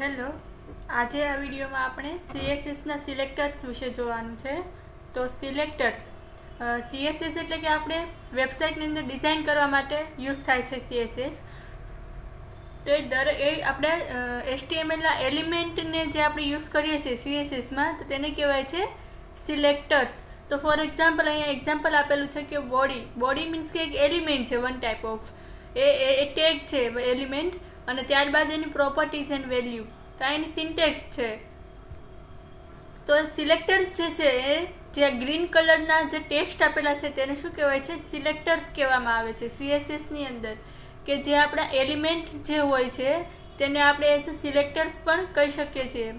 Hello. આજે આ વિડીયોમાં આપણે સીએસએસના સિલેક્ટર્સ વિશે જોવાનું છે. તો સિલેક્ટર્સ સીએસએસ એટલે કે આપણે વેબસાઇટની અંદર ડિઝાઇન કરવા માટે યુઝ થાય છે સીએસએસ તો એ દર, એ આપણે એસટીએમએલના એલિમેન્ટને જે આપણે યુઝ કરીએ છીએ સીએસએસમાં તો તેને કહેવાય છે સિલેક્ટર્સ. તો ફોર એક્ઝામ્પલ, અહીંયા એક્ઝામ્પલ આપેલું છે કે બોડી. બોડી મીન્સ કે એક એલિમેન્ટ છે, વન ટાઈપ ઓફ. એ એ ટેગ છે એલિમેન્ટ. અને ત્યારબાદ એની પ્રોપર્ટીઝ એન્ડ વેલ્યુ તો એની સિન્ટેક્સ છે. તો સિલેક્ટર્સ જે છે, એ જે ગ્રીન કલરના જે ટેક્સ્ટ આપેલા છે, તેને શું કહેવાય છે? સિલેક્ટર્સ કહેવામાં આવે છે સીએસએસની અંદર. કે જે આપણા એલિમેન્ટ જે હોય છે, તેને આપણે એઝ સિલેક્ટર્સ પણ કહી શકીએ છીએ.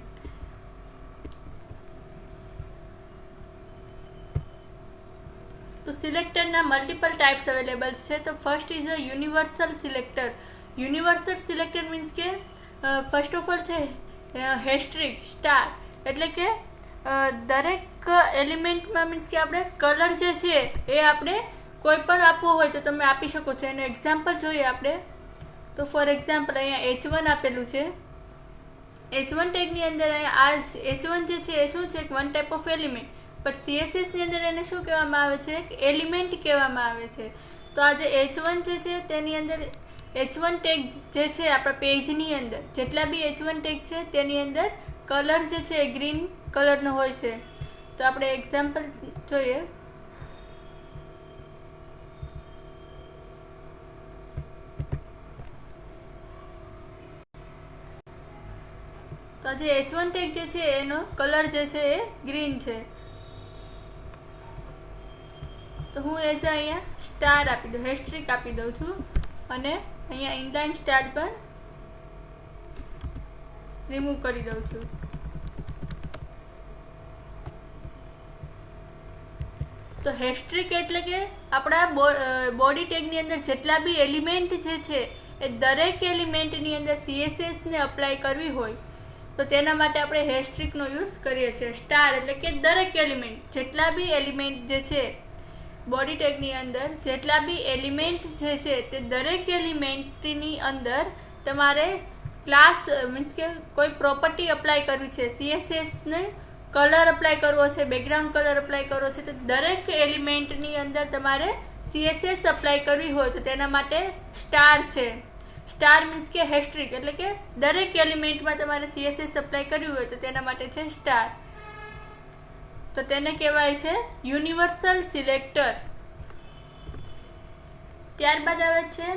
તો સિલેક્ટરના મલ્ટિપલ ટાઈપ્સ અવેલેબલ છે. તો first is a universal selector universal selected means કે ફર્સ્ટ ઓફ ઓલ છે હેસ્ટ્રિક સ્ટાર એટલે કે દરેક એલિમેન્ટમાં મીન્સ કે આપણે કલર જે છે, એ આપણે કોઈ પણ આપવો હોય તો તમે આપી શકો છો. એનું એક્ઝામ્પલ જોઈએ આપણે. તો ફોર એક્ઝામ્પલ અહીંયા એચ વન આપેલું છે. એચ વન ટેગની અંદર અહીંયા આ એચ વન જે છે, એ શું છે? One type of element but સીએસએસની અંદર એને શું કહેવામાં આવે છે? એલિમેન્ટ કહેવામાં આવે છે. તો આ જે એચ વન જે છે, તેની અંદર એચ વન ટેગ જે છે આપણા પેજની અંદર, જેટલા બી એચ વન ટેગ છે તેની અંદર કલર જે છે એ ગ્રીન કલરનો હોય છે. તો આપણે એક્ઝામ્પલ જોઈએ. તો જે એચ વન ટેગ જે છે એનો કલર જે છે એ ગ્રીન છે. તો હું એઝ અહીંયા સ્ટાર આપી દઉં હેસ્ટ્રિક આપી દઉં છું અને અહીંયા ઇનલાઇન સ્ટાર પર રિમૂવ કરી દઉં છું. તો હેસ્ટ્રિક એટલે કે આપણા બોડી ટેગની અંદર જેટલા બી એલિમેન્ટ જે છે, એ દરેક એલિમેન્ટની અંદર સીએસએસને અપ્લાય કરવી હોય, તો તેના માટે આપણે હેસ્ટ્રિકનો યુઝ કરીએ છીએ. સ્ટાર એટલે કે દરેક એલિમેન્ટ જેટલા બી એલિમેન્ટ જે છે બોડી ટેગની અંદર જેટલા બી એલિમેન્ટ જે છે તે દરેક એલિમેન્ટની અંદર તમારે ક્લાસ મીન્સ કે કોઈ પ્રોપર્ટી અપ્લાય કરવી છે. સીએસએસને કલર અપ્લાય કરવો છે બેકગ્રાઉન્ડ કલર અપ્લાય કરવો છે, તો દરેક એલિમેન્ટની અંદર તમારે સીએસએસ અપ્લાય કરવી હોય તો તેના માટે સ્ટાર છે. સ્ટાર મીન્સ કે હેસ્ટ્રિક એટલે કે દરેક એલિમેન્ટમાં તમારે સીએસએસ એપ્લાય કરવી હોય તો તેના માટે છે સ્ટાર તો તેને કહેવાય છે યુનિવર્સલ સિલેક્ટર ત્યારબાદ આવે છે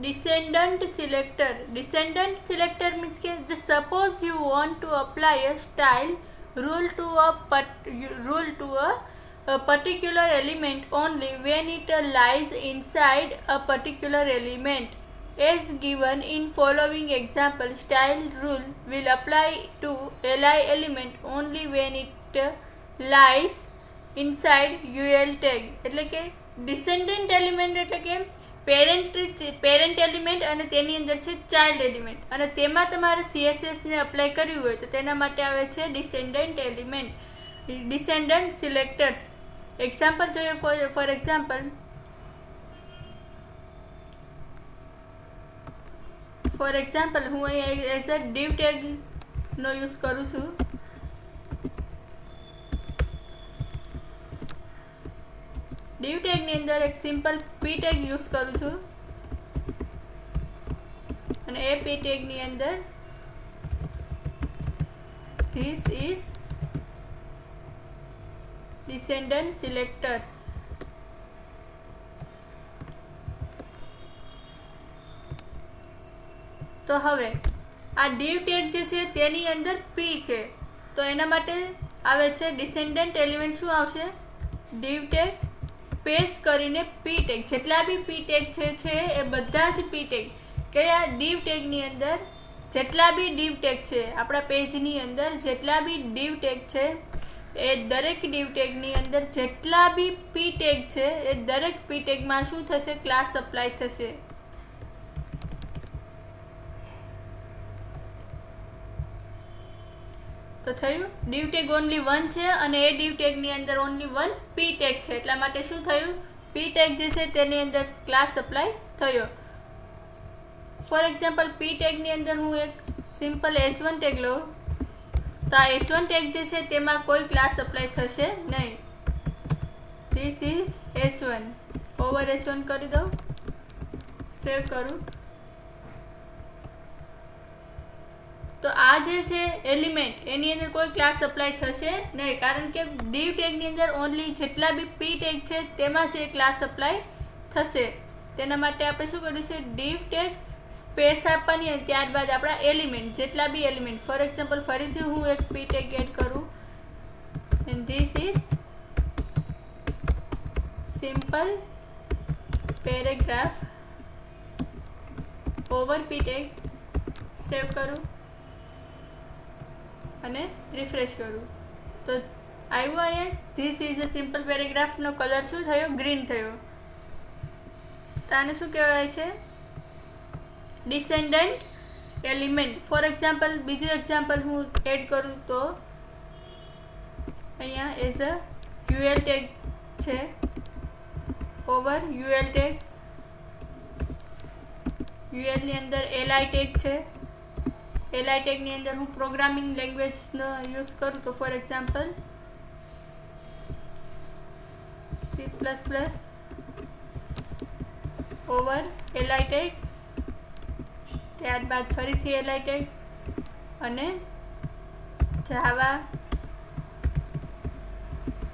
descendant selector descendant selector means કે suppose you want to apply a style part, rule to a, a particular element only when it uh, lies inside a particular element as given in following example style rule will apply to li element only when it uh, inside UL tag એટલે કે ડિસેન્ડન્ટ element એટલે કે parent parent element અને તેની અંદર છે child element અને તેમાં તમારે સીએસએસને એપ્લાય કરવું હોય તો તેના માટે આવે છે descendant element descendant selectors example જોઈએ for for example for example હું અહીં એઝ અ ડીવ ટેગનો યુઝ કરું છું. ડીવ ટેગની અંદર એક સિમ્પલ પી ટેગ યુઝ કરું છું. અને એ પી ટેગની અંદર ધીસ ઇઝ ડિસેન્ડન્ટ સિલેક્ટર્સ તો હવે, આ ડીવ ટેગ જે છે તેની અંદર પી છે. તો એના માટે આવે છે ડિસેન્ડન્ટ એલિમેન્ટ શું આવશે? ડીવ ટેગ સ્પેસ કરીને પી ટેગ જેટલા બી પી ટેગ છે છે, એ બધા જ પી ટેગ કયા ડીવ ટેગની અંદર? જેટલા બી ડીવ ટેગ છે, આપણા પેજની અંદર જેટલા બી ડીવ ટેગ છે, એ દરેક ડીવ ટેગની અંદર જેટલા બી પી ટેગ છે, એ દરેક પી ટેગમાં શું થશે? ક્લાસ સપ્લાય થશે. તો થયું? ડીવ ટેગ ઓનલી વન છે અને એ ડીવ ટેગની અંદર ઓનલી વન પી ટેગ છે. એટલા માટે શું થયું? પી ટેગ જે છે તેની અંદર ક્લાસ અપ્લાય થયો. ફોર એક્ઝામ્પલ પી ટેગની અંદર હું એક સિમ્પલ એચ વન ટેગ લઉં. તો આ એચ વન ટેગ જે છે તેમાં કોઈ ક્લાસ અપ્લાય થશે નહીં. This is H one over H one કરી દઉં. સેવ કરું. તો આ જે છે એલિમેન્ટ, એની અંદર કોઈ ક્લાસ અપ્લાય થશે નહીં. કારણ કે ડીવ ટેગની અંદર ઓનલી જેટલા બી પી ટેગ છે, તેમાં જ ક્લાસ અપ્લાય થશે. તેના માટે આપણે શું કર્યું છે? ડીવ ટેગ સ્પેસ આપવાની અને ત્યારબાદ આપણા એલિમેન્ટ, જેટલા બી એલિમેન્ટ. ફોર એક્ઝામ્પલ ફરીથી હું એક પી ટેગ એડ કરું. And this is simple paragraph over P tag save કરું. અને રિફ્રેશ કરું. તો આવ્યું અહીંયા ધીસ ઇઝ અ સિમ્પલ પેરેગ્રાફનો કલર શું થયો? ગ્રીન થયો. તો આને શું કહેવાય છે? ડિસેન્ડન્ટ એલિમેન્ટ ફોર એક્ઝામ્પલ બીજું એક્ઝામ્પલ હું એડ કરું તો અહીંયા એઝ અ યુએલ ટેગ છે. ઓવર યુએલ ટેગ યુએલની અંદર એલઆઈ ટેગ છે. એલઆઈ ટેગની અંદર હું પ્રોગ્રામિંગ લેંગ્વેજનો યુઝ કરું તો for example C plus plus over LI ત્યારબાદ ફરીથી એલઆઈ ટેગ અને Java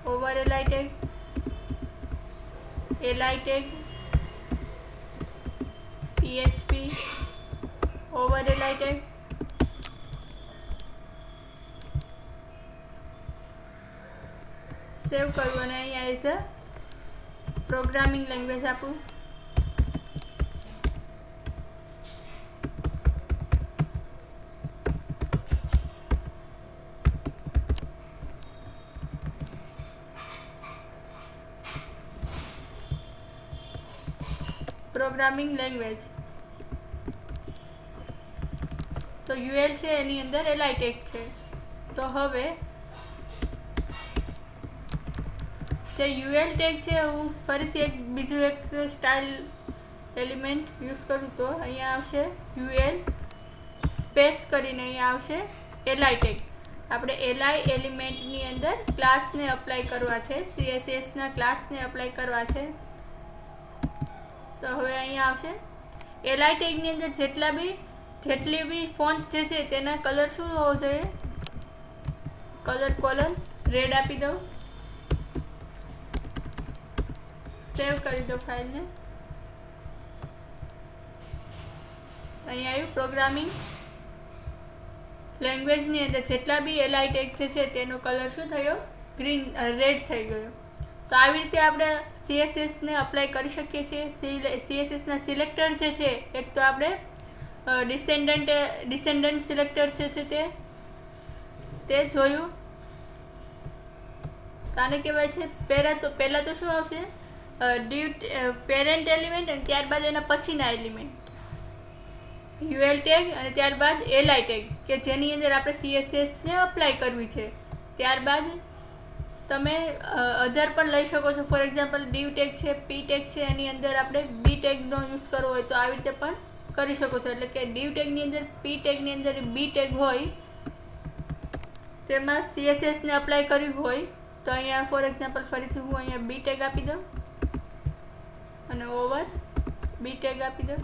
over LI tag LI PHP over LI save કરું અને અહીંયા એઝ અ પ્રોગ્રામિંગ લેંગ્વેજ આપું. પ્રોગ્રામિંગ લેંગ્વેજ તો યુએલ છે એની અંદર એલઆઈ ટેક છે. તો હવે જે યુએલ ટેગ છે, હું ફરીથી એક બીજું એક સ્ટાઇલ એલિમેન્ટ યુઝ કરું તો અહીંયા આવશે યુએલ સ્પેસ કરીને અહીંયા આવશે એલઆઈ ટેગ. આપણે એલઆઈ એલિમેન્ટની અંદર ક્લાસને અપ્લાય કરવા છે સીએસએસના ક્લાસને અપ્લાય કરવા છે. તો હવે અહીંયા આવશે. એલઆઈ ટેગની અંદર જેટલા બી, જેટલી બી ફોન્ટ જે છે તેના કલર શું હોવો જોઈએ? કલર કોલર રેડ આપી દઉં. સેવ કરી દો ફાઇલને અહીં આવ્યું પ્રોગ્રામિંગ. લેંગ્વેજની અંદર જેટલા બી એલઆઈ ટેગ જે છે તેનો કલર શું થયો? ગ્રીન રેડ થઈ ગયો. તો આવી રીતે આપણે સીએસએસને અપ્લાય કરી શકીએ છીએ. સીએસએસના સિલેક્ટર જે છે, એક તો આપણે ડિસેન્ડન્ટ ડિસેન્ડન્ટ સિલેક્ટર છે તે તે જોયું. આને કહેવાય છે, પહેલાં તો પહેલાં તો શું આવશે? ડ્યુ પેરેન્ટ એલિમેન્ટ અને ત્યારબાદ એના પછીના એલિમેન્ટ યુએલ ટેગ અને ત્યારબાદ એલઆઈ ટેગ કે જેની અંદર આપણે સીએસએસને અપ્લાય કરવી છે. ત્યારબાદ તમે અધર પણ લઈ શકો છો. ફોર એક્ઝામ્પલ ડીવ ટેગ છે પી ટેગ છે, એની અંદર આપણે બી ટેગનો યુઝ કરવો હોય તો આવી રીતે પણ કરી શકો છો. એટલે કે ડીવ ટેગની અંદર પી ટેગની અંદર બી ટેગ હોય, તેમાં સીએસએસને અપ્લાય કર્યું હોય, તો અહીંયા ફોર એક્ઝામ્પલ ફરીથી હું અહીંયા બી ટેગ આપી દઉં. અને ઓવર બી ટેગ આપી દો.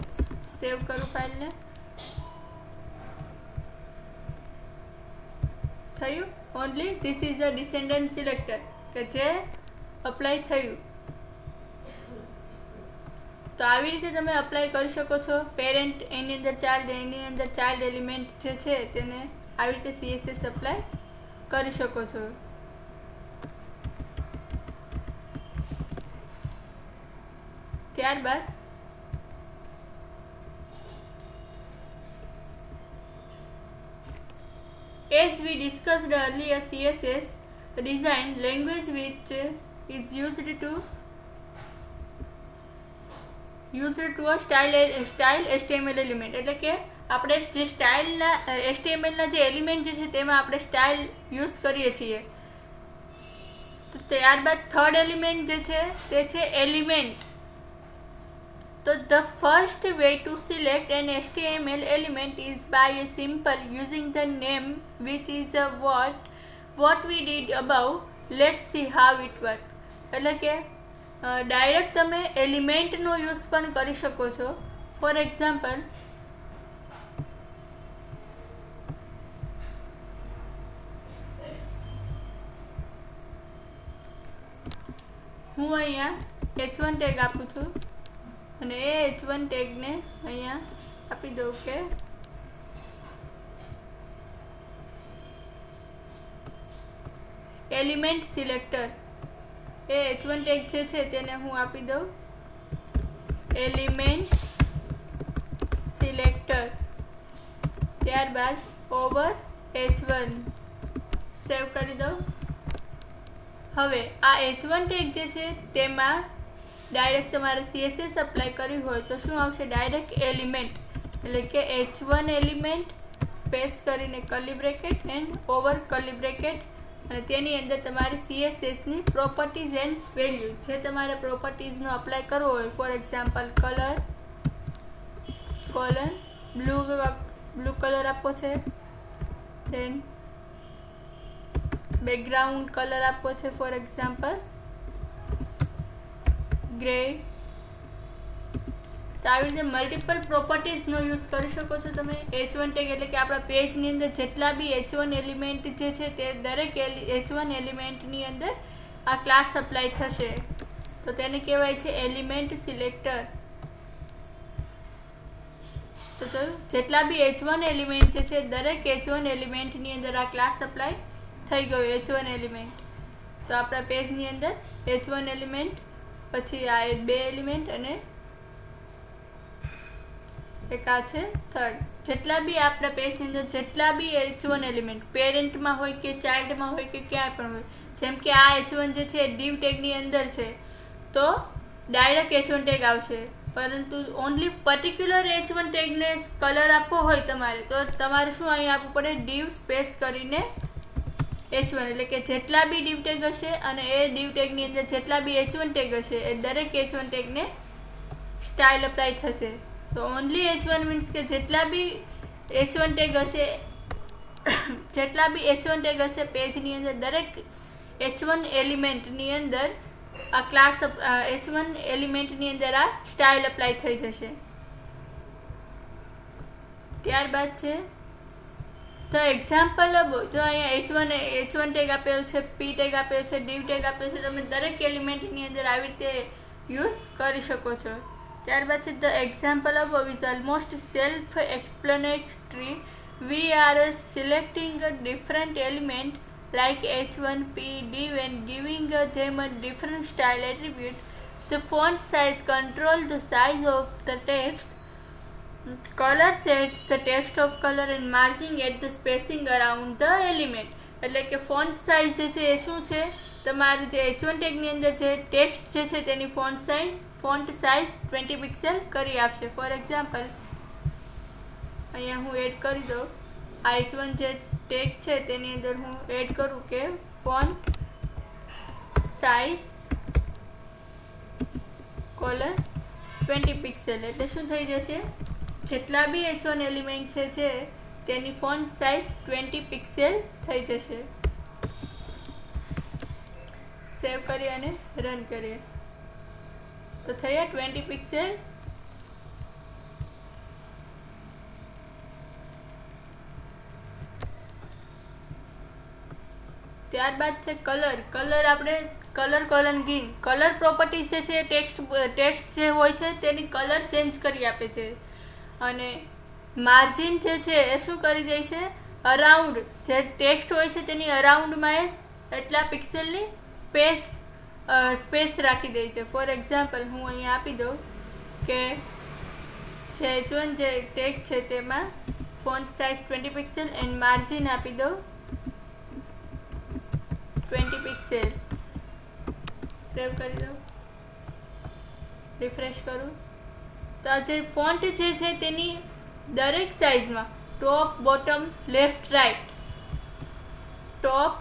સેવ કરું ફાઇલને થયું? Only this is a descendant selector કે જે અપ્લાય થયું. તો આવી રીતે તમે અપ્લાય કરી શકો છો. પેરેન્ટ એની અંદર ચાઇલ્ડ એની અંદર ચાઇલ્ડ એલિમેન્ટ જે છે, તેને આવી રીતે સીએસએસ અપ્લાય કરી શકો છો. ત્યારબાદ As we discussed earlier, CSS design language which is used to used to a style style HTML element એટલે કે આપણે જે સ્ટાઇલના એચટીએમએલના જે એલિમેન્ટ જે છે તેમાં આપણે સ્ટાઇલ યુઝ કરીએ છીએ તો ત્યારબાદ થર્ડ એલિમેન્ટ જે છે તે છે એલિમેન્ટ તો the first way to select an HTML element is by simple using the name which is a what what we did above let's see how it works. એટલે કે ડાયરેક્ટ તમે એલિમેન્ટનો use પણ કરી શકો છો ફોર એક્ઝામ્પલ હું અહીંયા H one tag આપું છું અને એ એચ વન ટેગને અહીંયા આપી દઉં કે એલિમેન્ટ સિલેક્ટર એ એચ વન ટેગ જે છે તેને હું આપી દઉં. એલિમેન્ટ સિલેક્ટર ત્યારબાદ ઓવર એચ વન સેવ કરી દઉં. હવે આ એચ વન ટેગ જે છે તેમાં ડાયરેક્ટ તમારે સીએસએસ અપ્લાય કરવી હોય તો શું આવશે? ડાયરેક્ટ એલિમેન્ટ એટલે કે એચ વન એલિમેન્ટ સ્પેસ કરીને curly bracket and over curly bracket અને તેની અંદર તમારી સીએસએસની પ્રોપર્ટીઝ એન્ડ વેલ્યુ જે તમારે પ્રોપર્ટીઝનો અપ્લાય કરવો હોય for example colour colon blue blue colour આપવો છે. દેન બેકગ્રાઉન્ડ કલર આપવો છે ફોર એક્ઝામ્પલ ગ્રે. તો આવી રીતે મલ્ટિપલ પ્રોપર્ટીઝનો યુઝ કરી શકો છો તમે. એચ વન ટેગ એટલે કે આપણા પેજની અંદર જેટલા બી એચ વન એલિમેન્ટ જે છે તે દરેક એચ વન એલિમેન્ટની અંદર આ ક્લાસ સપ્લાય થશે. તો તેને કહેવાય છે એલિમેન્ટ સિલેક્ટર તો જોયું જેટલા બી એચ વન એલિમેન્ટ જે છે દરેક એચ વન એલિમેન્ટની અંદર આ ક્લાસ અપ્લાય થઈ ગયો એચ વન એલિમેન્ટ તો આપણા પેજની અંદર એચ વન એલિમેન્ટ પછી આ બે એલિમેન્ટ અને એક આ છે થર્ડ જેટલા બી આપણા પેજની અંદર જેટલા બી એચ વન એલિમેન્ટ પેરેન્ટમાં હોય કે ચાઇલ્ડમાં હોય કે ક્યાંય પણ હોય, જેમ કે આ એચ વન જે છે ડીવ ટેગની અંદર છે, તો ડાયરેક્ટ એચ વન ટેગ આવશે. પરંતુ ઓનલી પર્ટિક્યુલર એચ વન ટેગને કલર આપવો હોય તમારે, તો તમારે શું અહીં આપવું પડે? ડીવ સ્પેસ કરીને એચ વન એટલે કે જેટલા બી ડીવ ટેગ હશે અને એ ડીવ ટેગની અંદર જેટલા બી એચ વન ટેગ હશે, એ દરેક એચ વન ટેગને સ્ટાઇલ અપ્લાય થશે. તો ઓનલી એચ વન મીન્સ કે જેટલા બી એચ વન ટેગ હશે, જેટલા બી એચ વન ટેગ હશે પેજની અંદર દરેક એચ વન એલિમેન્ટની અંદર આ ક્લાસ એચ વન એલિમેન્ટની અંદર આ સ્ટાઇલ અપ્લાય થઈ જશે. ત્યારબાદ છે તો એક્ઝામ્પલ જો અહીંયા H one H one tag આપેલો છે પી ટેગ આપેલો છે ડીવ ટેગ આપેલો છે તમે દરેક એલિમેન્ટની અંદર આવી રીતે યુઝ કરી શકો છો. ત્યારબાદ છે the example of is almost self explanatory we are selecting different element like h1p div and giving uh, them a different style attribute. The font size control the size of the text. Color set the text of colour and margin at the spacing around the element એટલે કે font size જે છે એ શું છે? તમારું જે H one ટેગની અંદર જે ટેક્સ્ટ જે છે તેની font size font size twenty pixel કરી આપશે. ફોર એક્ઝામ્પલ અહીંયા હું એડ કરી દઉં. આ એચ વન જે ટેગ છે તેની અંદર હું એડ કરું કે font size colon twenty pixel એટલે શું થઈ જશે? જેટલા બી એચ વન એલિમેન્ટ છે જે, તેની ફોન્ટ સાઇઝ ટ્વેન્ટી પિક્સેલ થઈ જશે. સેવ કરીએ અને રન કરીએ. તો થયા ટ્વેન્ટી પિક્સેલ ત્યારબાદ છે કલર કલર આપણે colour colon green colour properties જે છે ટેક્સ્ટ ટેક્સ્ટ જે હોય છે, તેની કલર ચેન્જ કરી આપે છે. અને માર્જિન જે છે એ શું કરી દે છે? અરાઉન્ડ જે ટેક્સ્ટ હોય છે તેની અરાઉન્ડમાં એ એટલા પિક્સેલની સ્પેસ સ્પેસ રાખી દે છે. ફોર એક્ઝામ્પલ હું અહીંયા આપી દઉં કે જે ચોન જે ટેગ છે તેમાં font size twenty pixel and margin આપી દઉં ટ્વેન્ટી પિક્સેલ સેવ કરી દઉં. રિફ્રેશ કરું. જે ફોન્ટ જે છે તેની દરેક સાઇઝમાં top bottom left right top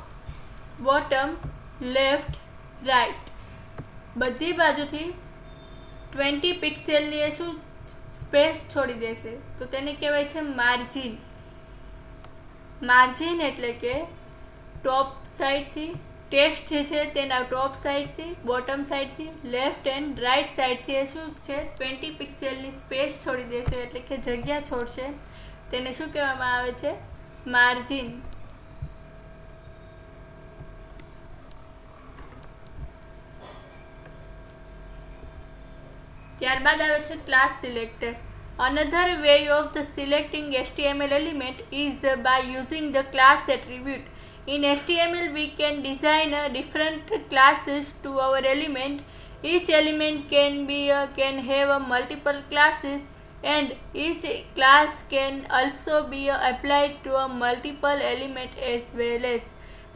bottom left right બધી બાજુથી ટ્વેન્ટી પિક્સેલની એ શું સ્પેસ છોડી દેશે? તો તેને કહેવાય છે માર્જિન માર્જિન એટલે કે ટોપ સાઈડથી ટેક્સ્ટ જે છે તેના ટોપ સાઈડથી, બોટમ સાઈડથી, લેફ્ટ એન્ડ રાઈટ સાઈડથી એ શું છે? ટ્વેન્ટી પિક્સેલની સ્પેસ છોડી દેશે એટલે કે જગ્યા છોડશે. તેને શું કહેવામાં આવે છે? માર્જિન. ત્યારબાદ આવે છે class selector. Another way of the selecting HTML element is by using the class attribute. In html we can design uh, different classes to our element each element can be uh, can have uh, multiple classes and each class can also be uh, applied to a multiple element as well as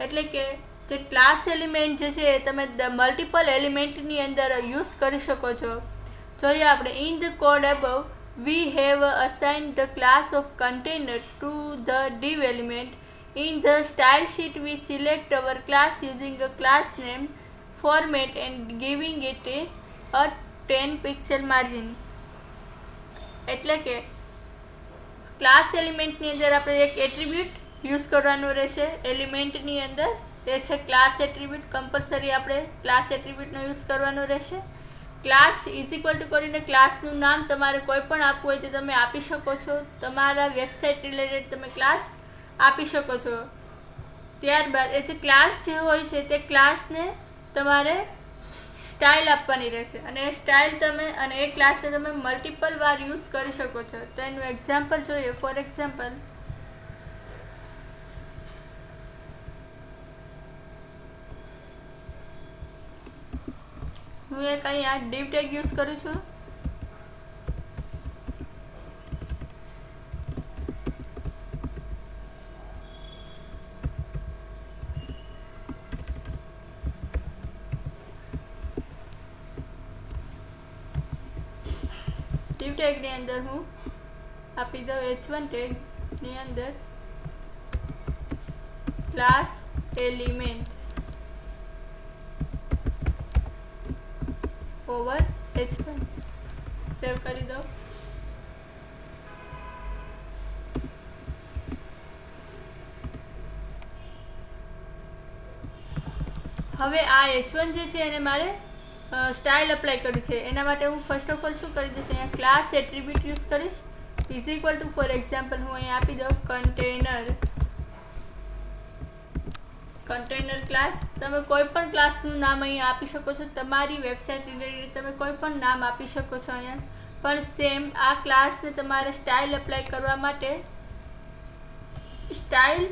એટલે કે જે class element જે છે એ તમે multiple એલિમેન્ટની અંદર use કરી શકો છો જોઈએ આપણે in the code above we have assigned the class of container to the div element in the style sheet we select our class using a class name format and giving it a, a 10 pixel margin. એટલે કે class એલિમેન્ટની અંદર આપણે એક attribute use કરવાનું રહેશે. એલિમેન્ટની અંદર એ છે ક્લાસ એટ્રીબ્યુટ કમ્પલસરી આપણે ક્લાસ એટ્રીબ્યુટનો યુઝ કરવાનો રહેશે. ક્લાસ ઇઝ ઇક્વલ ટુ કરીને ક્લાસનું નામ તમારે કોઈ પણ આપવું હોય તે તમે આપી શકો છો. તમારા વેબસાઇટ રિલેટેડ તમે ક્લાસ આપી શકો છો. ત્યારબાદ એ જે ક્લાસ જે હોય છે, તે ક્લાસને તમારે સ્ટાઇલ આપવાની રહેશે. અને એ સ્ટાઇલ તમે અને એ ક્લાસને તમે મલ્ટિપલ વાર યુઝ કરી શકો છો. તો એનું એક્ઝામ્પલ જોઈએ. ફોર એક્ઝામ્પલ હું એક અહીંયા ડીપ ટેગ યુઝ કરું છું. ટેગની અંદર હું આપી દઉં એચ વન ટેગની અંદર. Class element over H one save કરી દો હવે આ એચ વન જે છે એને મારે સ્ટાઇલ અપ્લાય કરવી છે. એના માટે હું ફર્સ્ટ ઓફ ઓલ શું કરી દઈશ? અહીંયા ક્લાસ એટ્રીબ્યુટ યુઝ કરીશ. Is equal to for example હું અહીંયા આપી દઉં કન્ટેનર કન્ટેનર ક્લાસ તમે કોઈ પણ ક્લાસનું નામ અહીંયા આપી શકો છો. તમારી વેબસાઇટ રિલેટેડ તમે કોઈ પણ નામ આપી શકો છો અહીંયા. પણ સેમ આ ક્લાસને તમારે સ્ટાઇલ અપ્લાય કરવા માટે સ્ટાઇલ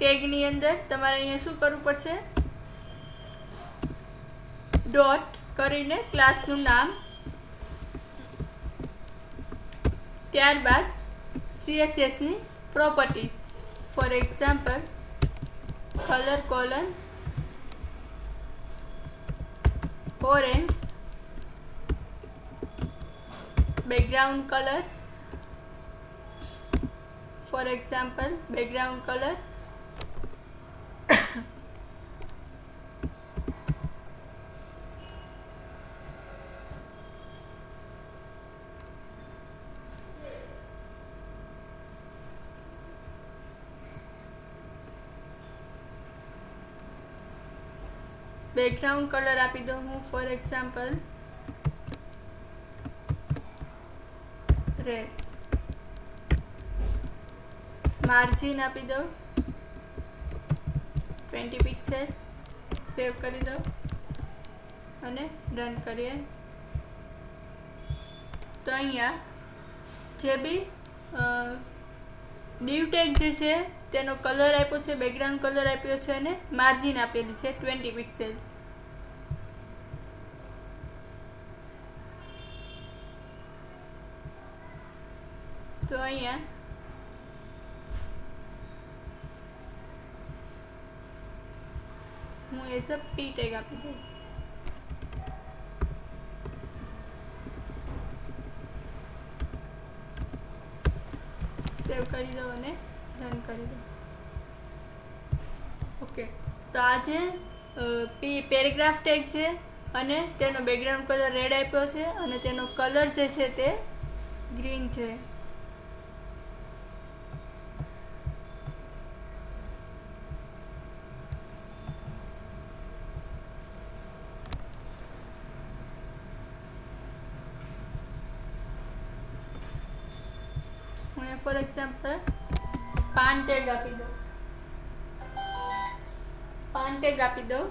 ટેગની અંદર તમારે અહીંયા શું કરવું પડશે? ડોટ કરીને ક્લાસનું નામ ત્યારબાદ સીએસએસની properties for example color colon orange background color for example background color background colour આપી દઉં હું ફોર એક્ઝામ્પલ રેડ માર્જિન આપી દઉં. ટ્વેન્ટી પિક્સેલ સેવ કરી દઉં. અને રન કરીએ. તો અહીંયા જે બી ટેગ જે છે, તેનો કલર આપ્યો છે બેકગ્રાઉન્ડ કલર આપ્યો છે અને માર્જિન આપેલી છે ટ્વેન્ટી પિક્સેલ તો અહીંયા હું એ સબ પી ટેગ આપી દઉં સેવ કરી દો અને રન કરી દો ઓકે તો આ જે પેરેગ્રાફ ટેગ છે અને તેનો બેકગ્રાઉન્ડ કલર રેડ આપ્યો છે અને તેનો કલર જે છે તે ગ્રીન છે હું ફોર એક્ઝામ્પલ સ્પાન ટેગ આપી દઉં સ્પાન ટેગ આપી દઉં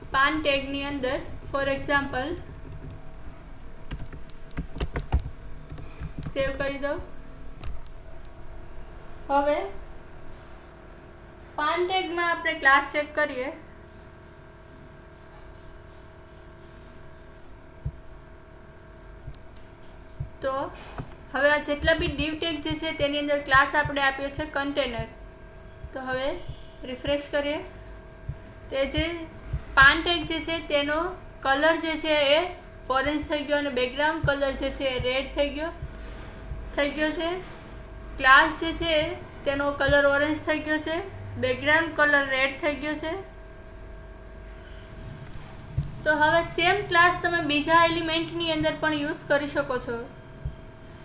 સ્પાન ટેગની અંદર ફોર એક્ઝામ્પલ સેવ કરી દઉં હવે સ્પાન ટેગમાં આપણે ક્લાસ ચેક કરીએ. તો હવે આ જેટલા બી ડીવ ટેગ જે છે તેની અંદર ક્લાસ આપણે આપ્યો છે કન્ટેનર તો હવે રિફ્રેશ કરીએ. તે જે સ્પાન ટેગ જે છે તેનો કલર જે છે એ ઓરેન્જ થઈ ગયો અને બેકગ્રાઉન્ડ કલર જે છે એ રેડ થઈ ગયો. થઈ ગયો છે. ક્લાસ જે છે તેનો કલર ઓરેન્જ થઈ ગયો છે. બેકગ્રાઉન્ડ કલર રેડ થઈ ગયો છે. તો હવે સેમ ક્લાસ તમે બીજા એલિમેન્ટની અંદર પણ યુઝ કરી શકો છો.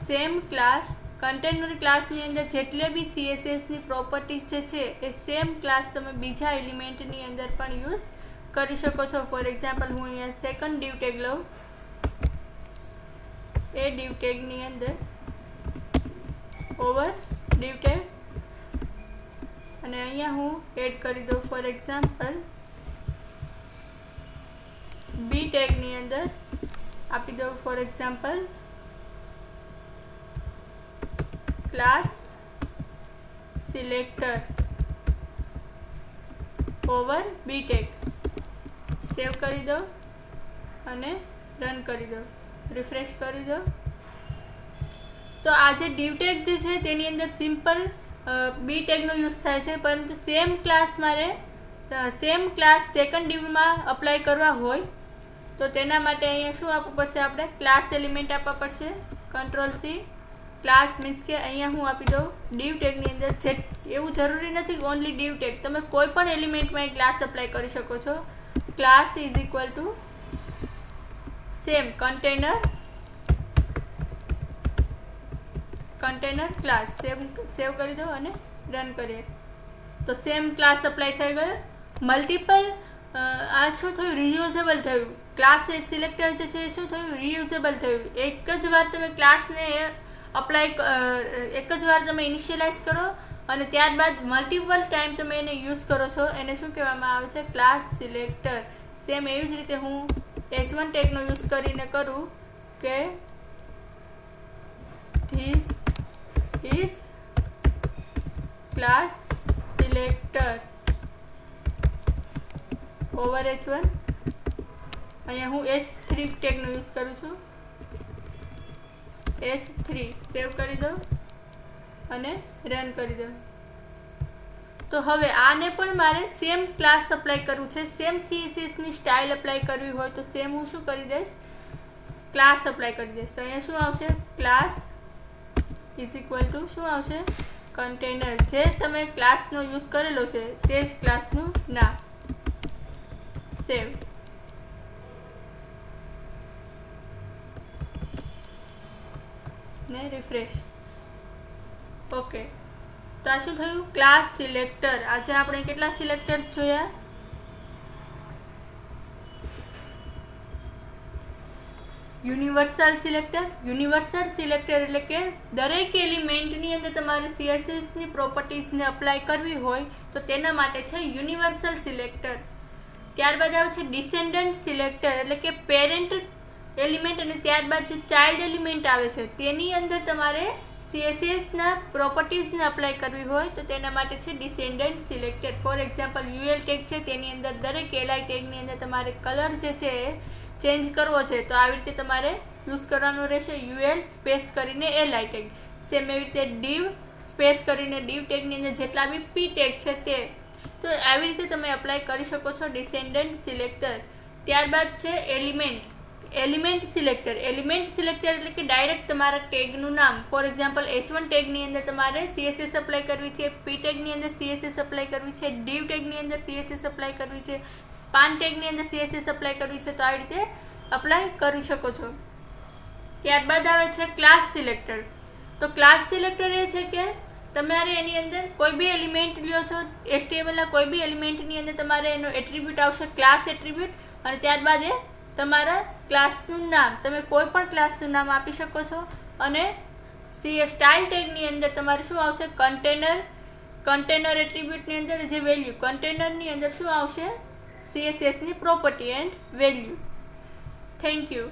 સેમ ક્લાસ કન્ટેનર ક્લાસની અંદર જેટલે બી સીએસએસની પ્રોપર્ટીઝ જે છે, એ સેમ ક્લાસ તમે બીજા એલિમેન્ટની અંદર પણ યુઝ કરી શકો છો. ફોર એક્ઝામ્પલ હું અહીંયા સેકન્ડ ડ્યુ ટેગ લઉં. એ ડ્યુ ટેગની અંદર ઓવર ડ્યુ ટેગ અને અહીંયા હું એડ કરી દઉં. ફોર એક્ઝામ્પલ બી ટેગની અંદર આપી દઉં. For example class selector over btech save કરી દો અને રન કરી દો. રિફ્રેશ કરી દો. તો આ જે ડીવ જે છે તેની અંદર સિમ્પલ બી ટેગનો યુઝ થાય છે. પરંતુ સેમ ક્લાસ મારે સેમ ક્લાસ સેકન્ડ ડીવમાં અપ્લાય કરવા હોય, તો તેના માટે અહીંયા શું આપવું પડશે આપણે? ક્લાસ એલિમેન્ટ આપવા પડશે. કંટ્રોલ સી ક્લાસ મીન્સ કે અહીંયા હું આપી દઉં ડીવ ટેગની અંદર જે એવું જરૂરી નથી ઓનલી ડીવ ટેગ તમે કોઈ પણ એલિમેન્ટમાં એ ક્લાસ અપ્લાય કરી શકો છો. Class is equal to same container container class save save કરી દો અને રન કરીએ. તો સેમ ક્લાસ અપ્લાય થઈ ગયો. મલ્ટિપલ આ શું થયું? રિયુઝેબલ થયું. ક્લાસ સિલેક્ટર જે છે શું થયું? રિયુઝેબલ થયું. એક જ વાર તમે ક્લાસને અપ્લાય એક જ વાર તમે ઇનિશિયલાઇઝ કરો અને ત્યારબાદ મલ્ટિપલ ટાઈમ તમે એને યુઝ કરો છો. એને શું કહેવામાં આવે છે? ક્લાસ સિલેક્ટર સેમ એવી જ રીતે હું એચ વન ટેગનો યુઝ કરીને કરું કે this is class selector over H one અહીંયા હું એચ થ્રી ટેગનો યુઝ કરું છું. એચ થ્રી સેવ કરી દો અને રન કરી દો તો હવે આને પણ મારે સેમ ક્લાસ અપ્લાય કરવું છે. સેમ સીએસએસની સ્ટાઇલ અપ્લાય કરવી હોય તો સેમ હું શું કરી દઈશ? ક્લાસ અપ્લાય કરી દઈશ. તો અહીંયા શું આવશે? ક્લાસ ઇઝ ઇક્વલ ટુ શું આવશે? કન્ટેનર જે તમે ક્લાસનો યુઝ કરેલો છે, તે જ ક્લાસનું નામ. સેવ રિફ્રેશ ઓકે તો આ શું થયું? ક્લાસ સિલેક્ટર આજે આપણે કેટલા સિલેક્ટર્સ જોયા? યુનિવર્સલ સિલેક્ટર યુનિવર્સલ સિલેક્ટર એટલે કે દરેક એલિમેન્ટની અંદર તમારે સીએસએસની પ્રોપર્ટીઝને અપ્લાય કરવી હોય તો તેના માટે છે યુનિવર્સલ સિલેક્ટર ત્યારબાદ આવે છે ડિસેન્ડન્ટ સિલેક્ટર એટલે કે પેરેન્ટ એલિમેન્ટ અને ત્યારબાદ જે ચાઇલ્ડ એલિમેન્ટ આવે છે, તેની અંદર તમારે સીએસએસના પ્રોપર્ટીઝને અપ્લાય કરવી હોય તો તેના માટે છે descendant selected for example UL tag છે, તેની અંદર દરેક એલઆઈ ટેગની અંદર તમારે કલર જે છે એ ચેન્જ કરવો છે, તો આવી રીતે તમારે યુઝ કરવાનું રહેશે. યુએલ સ્પેસ કરીને એલઆઈ ટેગ સેમ એવી રીતે ડીવ સ્પેસ કરીને ડીવ ટેગની અંદર જેટલા બી પી ટેગ છે તે. તો આવી રીતે તમે અપ્લાય કરી શકો છો ડિસેન્ડન્ટ સિલેક્ટર ત્યારબાદ છે element element selector element selector એટલે કે ડાયરેક્ટ તમારા ટેગનું નામ. ફોર એક્ઝામ્પલ એચ વન ટેગની અંદર તમારે સીએસએસ અપ્લાય કરવી છે પી ટેગની અંદર સીએસએસ અપ્લાય કરવી છે ડીવ ટેગની અંદર સીએસએસ અપ્લાય કરવી છે સ્પાન ટેગની અંદર સીએસએસ અપ્લાય કરવી છે. તો આવી રીતે અપ્લાય કરી શકો છો. ત્યારબાદ આવે છે ક્લાસ સિલેક્ટર તો ક્લાસ સિલેક્ટર એ છે કે તમારે એની અંદર કોઈ બી એલિમેન્ટ લ્યો છો એસટીએમએલના કોઈ બી એલિમેન્ટની અંદર તમારે એનો એટ્રીબ્યુટ આવશે ક્લાસ એટ્રીબ્યુટ અને ત્યારબાદ એ તમારા ક્લાસનું નામ, તમે કોઈ પણ ક્લાસનું નામ આપી શકો છો. અને સી સ્ટાઇલ ટેગની અંદર તમારે શું આવશે? કન્ટેનર કન્ટેનર એટ્રીબ્યુટની અંદર જે વેલ્યુ કન્ટેનરની અંદર શું આવશે? સીએસએસની property and value thank you